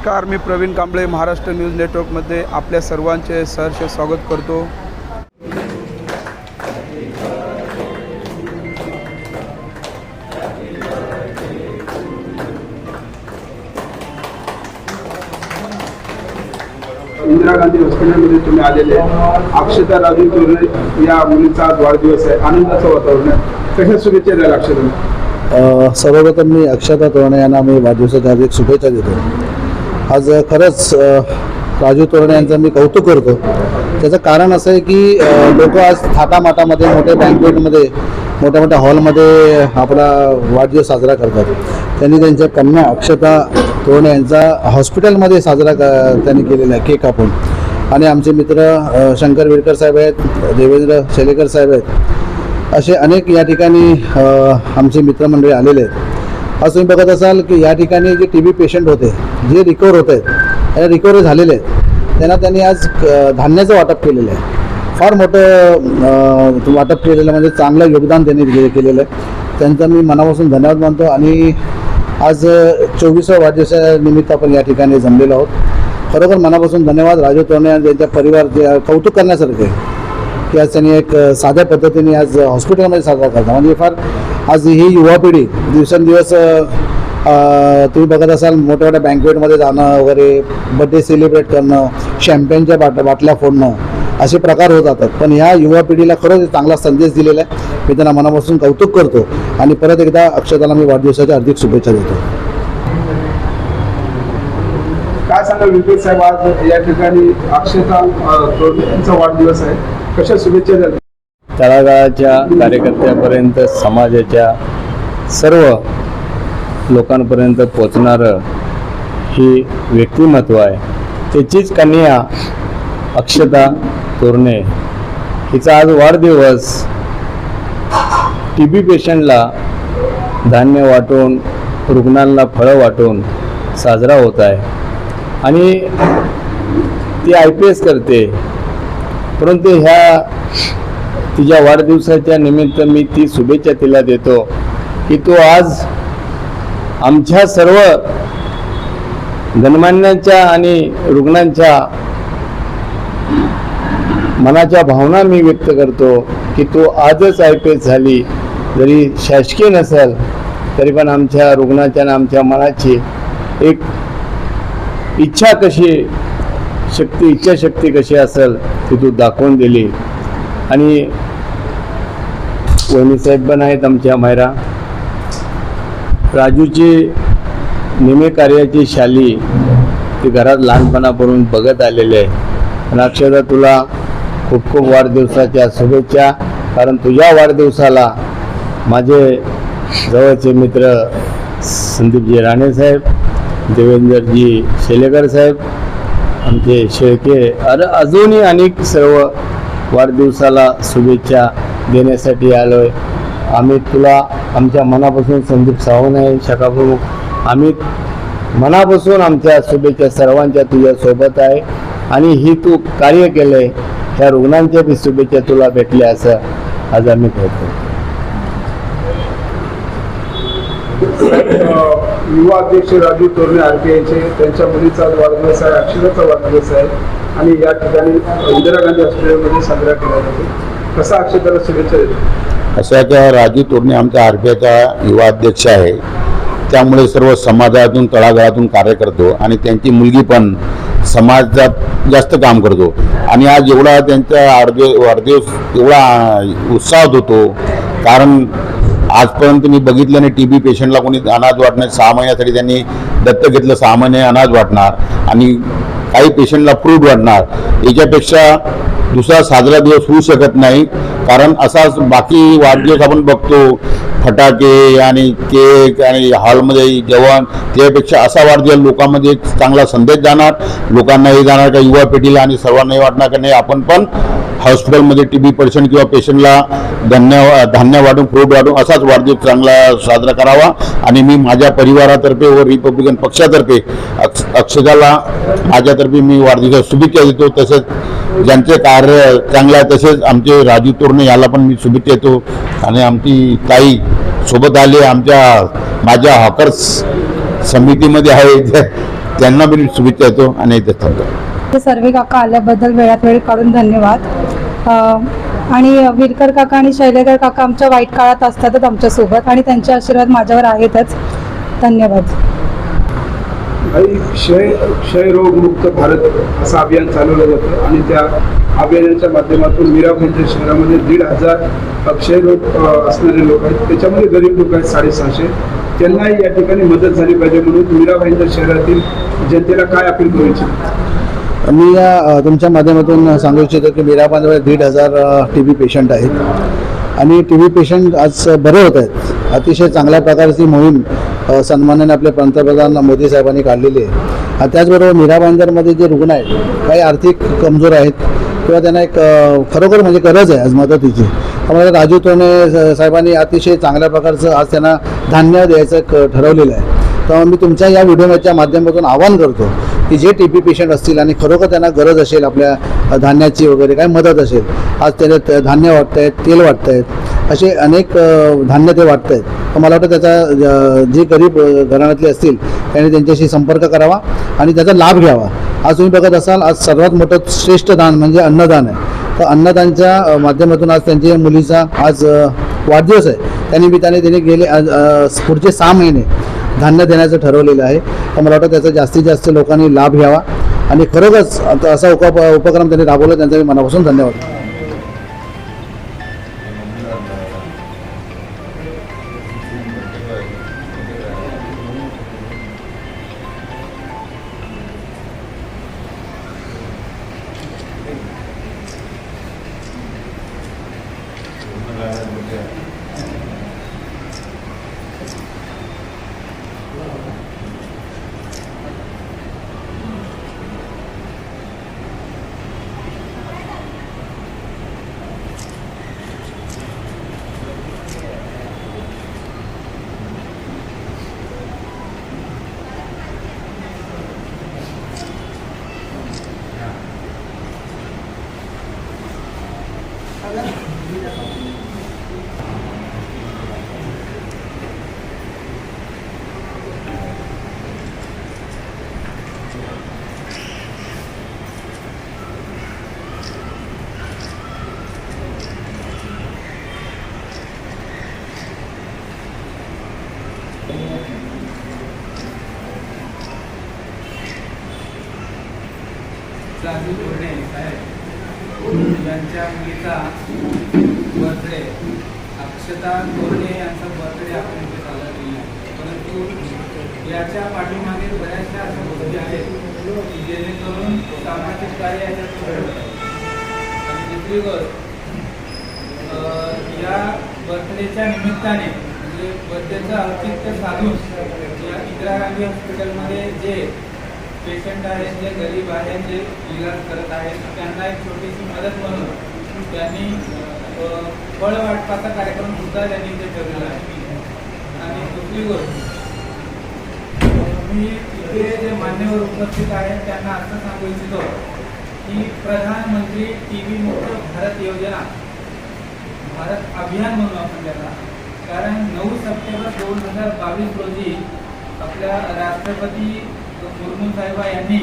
नमस्कार मी प्रवीण कांबळे महाराष्ट्र न्यूज नेटवर्कमध्ये आपल्या सर्वांचे सहर्ष स्वागत करतो. इंदिरा गांधी हॉस्पिटलमध्ये तुम्ही आलेले अक्षता राजू तोरणे या मुलीचा आज वाढदिवस आहे. आनंदाचं वातावरण आहे. कशा शुभेच्छा द्याल अक्षता अ, सर्वप्रथम मी अक्षता तोरणे यांना मी वाढदिवसाच्या हार्दिक शुभेच्छा देतो. आज खरंच राजू तोरणे यांचं मी कौतुक करतो. त्याचं कारण असं आहे की लोक आज थाटामाटामध्ये मोठ्या बँकवेटमध्ये मोठ्या मोठ्या हॉलमध्ये आपला वाढदिवस साजरा करतात. त्यांनी त्यांच्या कन्या अक्षता तोरणे यांचा हॉस्पिटलमध्ये साजरा क त्यांनी केलेला आहे केक कापून. आणि आमचे मित्र शंकर विडकर साहेब आहेत देवेंद्र शेलेकर साहेब आहेत असे अनेक या ठिकाणी आमचे मित्रमंडळी आलेले आहेत. आज तुम्ही बघत असाल की या ठिकाणी जे टी बी पेशंट होते जे रिकवर होत आहेत या रिकव्हरी झालेले आहेत. त्यांना त्यांनी आज धान्याचं वाटप केलेलं आहे. फार मोठं वाटप केलेलं म्हणजे चांगलं योगदान त्यांनी केलेलं आहे. त्यांचा मी मनापासून धन्यवाद मानतो. आणि आज चोवीसव्या वाढदिवसानिमित्त आपण या ठिकाणी जमलेलो आहोत. खरोखर मनापासून धन्यवाद राजू तोरणे आणि त्यांच्या परिवार जे कौतुक करण्यासारखे की आज त्यांनी एक साध्या पद्धतीने आज हॉस्पिटलमध्ये साजरा करता म्हणजे फार आज ही युवा पिढी दिवसेंदिवस तुम्ही बघत असाल मोठ्या मोठ्या बँकवेटमध्ये जाणं वगैरे बड्डे सेलिब्रेट करणं शॅम्पेनच्या बाट बाटल्या फोडणं असे प्रकार होत जातात. पण ह्या युवा पिढीला खरंच एक चांगला संदेश दिलेला आहे. मी त्यांना मनापासून कौतुक करतो आणि परत एकदा अक्षताला मी वाढदिवसाच्या हार्दिक शुभेच्छा देतो. काय सांगाल विपिन साहेब? आज या ठिकाणी अक्षता यांचा वाढदिवस आहे. कशा शुभेच्छा द्याल? तळागाळाच्या कार्यकर्त्यापर्यंत समाजाच्या सर्व लोकांपर्यंत पोचणारं हे व्यक्तिमत्व आहे. त्याचीच कन्या अक्षता तोरणे हिचा आज वाढदिवस. टी बी पेशंटला धान्य वाटून रुग्णांना फळं वाटून साजरा होत आहे. आणि ती आय पी एस करते. परंतु ह्या तिच्या वाढदिवसाच्या निमित्त मी ती शुभेच्छा तिला देतो की तू आज आमच्या सर्व गणमान्यांच्या आणि रुग्णांच्या मनाच्या भावना मी व्यक्त करतो की तू आजच आय पी एस झाली. जरी शासकीय नसेल तरी पण आमच्या रुग्णाच्या आणि आमच्या मनाची एक इच्छा कशी शक्ती इच्छाशक्ती कशी असेल ती तू दाखवून दिली. आणि वहिनीसाहेब पण आहेत आमच्या मायरा. राजूची नेहमी कार्याची शाली ती घरात लहानपणापासून बघत आलेले आहे. आणि अक्षरशः तुला खूप खूप वाढदिवसाच्या शुभेच्छा. कारण तुझ्या वाढदिवसाला माझे जवळचे मित्र संदीपजी राणेसाहेब देवेंद्रजी शेलेकर साहेब आमचे शेळके अरे अजूनही अनेक सर्व वाढदिवसाला शुभेच्छा देण्यासाठी आलो आहे आम्ही तुला आमच्या मनापासून संदीप सावंत आहे शाखाप्रमुख. आम्ही मनापासून आमच्या शुभेच्छा सर्वांच्या तुझ्या सोबत आहे. आणि ही तू कार्य केलं आहे ह्या रुग्णांच्या बी शुभेच्छा तुला भेटल्या असं आज आम्ही करतो युवा अध्यक्ष राजू तोरणे आरपीआयचे त्यांच्या मुलीचा वाढदिवस आहे अक्षराचा वाढदिवस आहे आणि या ठिकाणी इंदिरा गांधी हॉस्पिटलमध्ये साजरा केला जातो. कसा अक्षताला शुभेच्छा देतो? अशा त्या राजू तोरणे आमच्या आरपीआयचा युवा अध्यक्ष आहे त्यामुळे सर्व समाजातून तळागाळातून कार्य करतो आणि त्यांची मुलगी पण समाजात जास्त काम करतो. आणि आज एवढा त्यांचा वाढदिवस वाढदिवस एवढा उत्साहात होतो कारण आजपर्यंत मी बघितलं नाही टी बी पेशंटला कोणी अनाज वाटणार सहा महिन्यासाठी त्यांनी दत्तक घेतलं सहा महिने अनाज वाटणार आणि काही पेशंटला फ्रूट वाटणार. याच्यापेक्षा दुसरा साजरा दिवस होऊ शकत नाही. कारण असाच बाकी वाढदिवस आपण बघतो फटाके आणि केक आणि हॉलमध्ये जेवण त्यापेक्षा असा वाढदिवस लोकांमध्ये एक चांगला संदेश जाणार. लोकांनाही जाणार का युवा पिढीला आणि सर्वांनाही वाटणार का नाही आपण पण हॉस्पिटलमध्ये टी बी पेशंट किंवा पेशंटला धान्य धान्य वाटून फ्रूट वाटून असाच वाढदिवस चांगला साजरा करावा. आणि मी माझ्या परिवारातर्फे व रिपब्लिकन पक्षातर्फे अक्ष अक्षताला माझ्यातर्फे मी वाढदिवसाला शुभेच्छा देतो. तसेच ज्यांचे कार्य चांगलं आहे तसेच आमचे राजू तोरणे याला पण मी शुभेच्छा देतो. आणि आमची ताई सोबत आली आमच्या माझ्या हॉकर्स समितीमध्ये आहे त्यांना पण शुभेच्छा देतो आणि इथे थांबतो. ते सर्व काका आल्याबद्दल वेळात वेळ काढून धन्यवाद. आणि विरकर काका आणि शैलेकर काका आमच्या वाईट काळात असतातच आमच्यासोबत आणि त्यांचे आशीर्वाद माझ्यावर आहेतच. धन्यवाद. क्षय क्षयरोग मुक्त भारत असं अभियान चालवलं जातं आणि त्या अभियानाच्या माध्यमातून मीराबाईंच्या शहरामध्ये दीड हजार अक्षय लोक असणारे लोक आहेत. त्याच्यामध्ये गरीब लोक आहेत साडेसहाशे. त्यांनाही या ठिकाणी मदत झाली पाहिजे म्हणून मीराबाईंच्या शहरातील जनतेला काय अपील करू इच्छितो? मी या तुमच्या माध्यमातून सांगू इच्छितो की मीराबांजवर दीड हजार टी बी पेशंट आहेत. आणि टी बी पेशंट आज बरे होत आहेत. अतिशय चांगल्या प्रकारची मोहीम सन्मानाने आपले पंतप्रधान मोदी साहेबांनी काढलेली आहे. त्याचबरोबर मीराबांजरमध्ये जे रुग्ण आहेत काही आर्थिक कमजोर आहेत. किंवा त्यांना एक खरोखर म्हणजे गरज आहे आज मदतीची. त्यामुळे राजू तोणे साहेबांनी अतिशय चांगल्या प्रकारचं आज त्यांना धान्य द्यायचं ठरवलेलं आहे. तर मी तुमच्या या व्हिडिओच्या माध्यमातून आवाहन करतो की जे टी पी पेशंट असतील आणि खरोखर त्यांना गरज असेल आपल्या धान्याची वगैरे काय मदत असेल आज त्याला धान्य वाटत आहेत तेल वाटत आहेत असे अनेक धान्य ते वाटत आहेत तर मला वाटतं त्याचा जे गरीब घराण्यातले असतील त्यांनी त्यांच्याशी संपर्क करावा आणि त्याचा लाभ घ्यावा. आज तुम्ही बघत असाल आज सर्वात मोठं श्रेष्ठ दान म्हणजे अन्नदान आहे. तर अन्नदानच्या माध्यमातून आज त्यांच्या मुलीचा आज वाढदिवस आहे. त्यानिमित्ताने त्यांनी गेले आज, पुढचे सहा महिने धान्य देण्याचं ठरवलेलं आहे. तर मला वाटतं त्याचा जास्तीत जास्त लोकांनी लाभ घ्यावा. आणि खरोखरच असा उप उपक्रम त्यांनी राबवला त्यांचा मी मनापासून धन्यवाद. परंतु पाठीमागे बऱ्याचशा अशा गोष्टी आहेत की जेणेकरून सामाजिक कार्य याच्यात घडत. आणि दुसरी गोष्ट अं, या बर्थडेच्या निमित्ताने म्हणजे बर्थडेचं औचित्य साधून या इंदिरा गांधी हॉस्पिटलमध्ये जे पेशंट आहेत जे गरीब आहेत जे इलाज करत आहेत त्यांना एक छोटीशी मदत म्हणून त्यांनी फळ वाटपाचा कार्यक्रम सुद्धा त्यांनी इथे ठेवलेला आहे. आणि दुसरी गोष्ट मी इथे जे मान्यवर उपस्थित आहेत त्यांना असं सांगू इच्छितो की प्रधानमंत्री टी व्ही मुक्त भारत योजना भारत अभियान म्हणून आपण त्याला. कारण नऊ सप्टेंबर दोन हजार बावीस रोजी आपल्या राष्ट्रपती मुर्मू साहेबा यांनी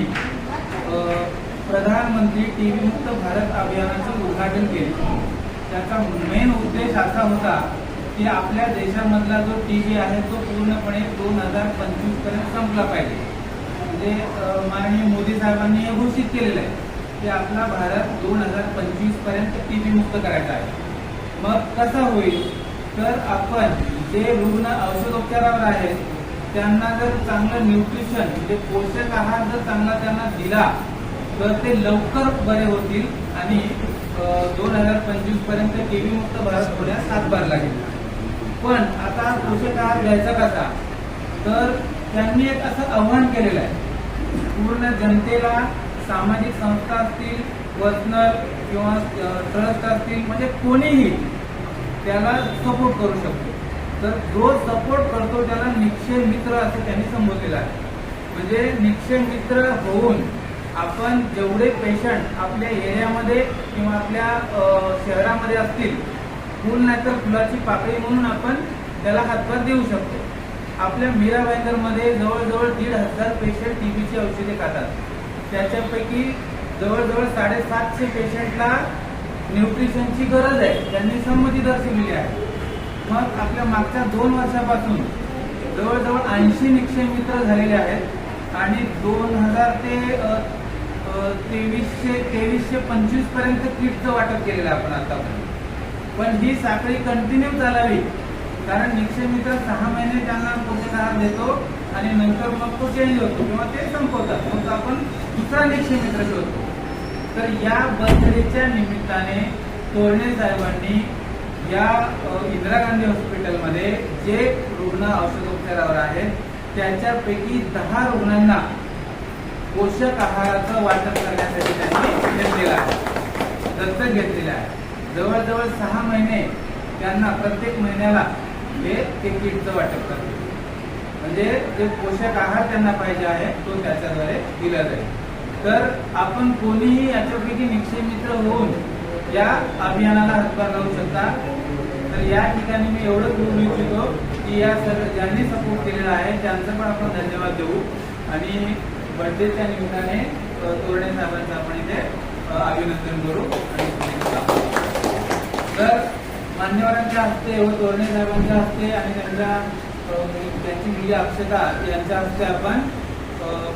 प्रधानमंत्री टी व्ही मुक्त भारत अभियानाचं उद्घाटन केले. त्याचा मेन उद्देश असा होता की आपल्या देशामधला जो टी व्ही आहे तो पूर्णपणे दोन हजार पंचवीसपर्यंत संपला पाहिजे. म्हणजे माननीय मोदी साहेबांनी हे घोषित केलेलं आहे की आपला भारत दोन हजार पंचवीसपर्यंत टी व्ही मुक्त करायचा आहे. मग कसा होईल? तर आपण जे रुग्ण औषधोपचारावर आहेत त्यांना जर चांगलं न्यूट्रिशन म्हणजे पोषक आहार जर चांगला त्यांना दिला तर ते लवकर बरे होतील आणि दोन हजार पंचवीसपर्यंत टीव्ही मुक्त भारत होण्यास हातभार लागेल. पण आता पोषक आहार घ्यायचा कसा? तर त्यांनी एक असं आव्हान केलेलं आहे. पूर्ण जनतेला सामाजिक संस्था असतील पर्सनल किंवा ट्रस्ट असतील म्हणजे कोणीही त्याला सपोर्ट करू शकतो. तर जो सपोर्ट करतो त्याला निक्षय मित्र असं त्यांनी संबोधलेलं आहे. म्हणजे निक्षय मित्र होऊन आपण जेवढे पेशंट आपल्या एरियामध्ये किंवा आपल्या शहरामध्ये असतील फुल नाहीतर फुलाची पाकळी म्हणून आपण त्याला हातभार देऊ शकतो. आपल्या मीरा बँकरमध्ये जवळजवळ दीड हजार पेशंट टीबीची औषधे खातात. त्याच्यापैकी जवळजवळ साडेसातशे पेशंटला न्यूट्रिशनची गरज आहे. त्यांनी संमती दर्शवलेली आहे. मग आपल्या मागच्या दोन वर्षापासून जवळजवळ ऐंशी निक्षय मित्र झालेले आहेत आणि दोन हजार ते तेवीसशे तेवीसशे पंचवीसपर्यंत किटचं वाटप केलेलं आहे आपण आतापर्यंत. पण ही साखळी कंटिन्यू चालावी. कारण निक्षेमित्र सहा महिने त्यांना पोषक आहार देतो आणि नंतर मग तो चेंज होतो किंवा ते संपवतात. मग आपण दुसरा निक्षेमित्र शोधतो. तर या बर्थडेच्या निमित्ताने तोरणे साहेबांनी या इंदिरा गांधी हॉस्पिटलमध्ये जे रुग्ण औषधोपचारावर आहेत त्याच्यापैकी दहा रुग्णांना पोषक आहाराचं वाटप करण्यासाठी त्यांनी घेतलेलं आहे. दत्तक घेतलेलं आहे. जवळजवळ सहा महिने त्यांना प्रत्येक महिन्याला हे ते किटचं वाटप करते म्हणजे जे पोषक आहार त्यांना पाहिजे आहे तो त्याच्याद्वारे दिला जाईल. तर आपण कोणीही याच्यापैकी निक्षय मित्र होऊन या अभियानाला हातभार लावू शकता. तर या ठिकाणी मी एवढंच बोलू इच्छितो की या सर्व ज्यांनी सपोर्ट केलेला आहे त्यांचं पण आपण धन्यवाद देऊ. आणि बर्थडेच्या निमित्ताने तोरणे साहेबांचं आपण इथे अभिनंदन करू. आणि तर मान्यवरांच्या हस्ते व तोरणे साहेबांच्या हस्ते आणि त्यांच्या त्यांची मुलगी अक्षता यांच्या हस्ते आपण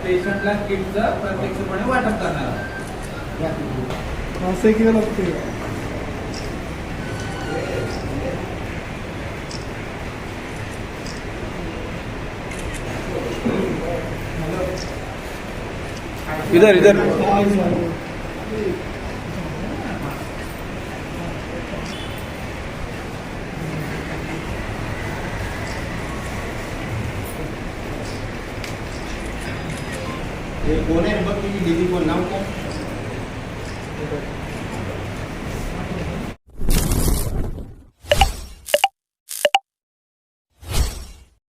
पेशंटला किटचं प्रत्यक्षपणे वाटप करणार आहोत. असं किती लागते इधर इधर. कोण आहे बघ तुझी दीदी कोण नाव काय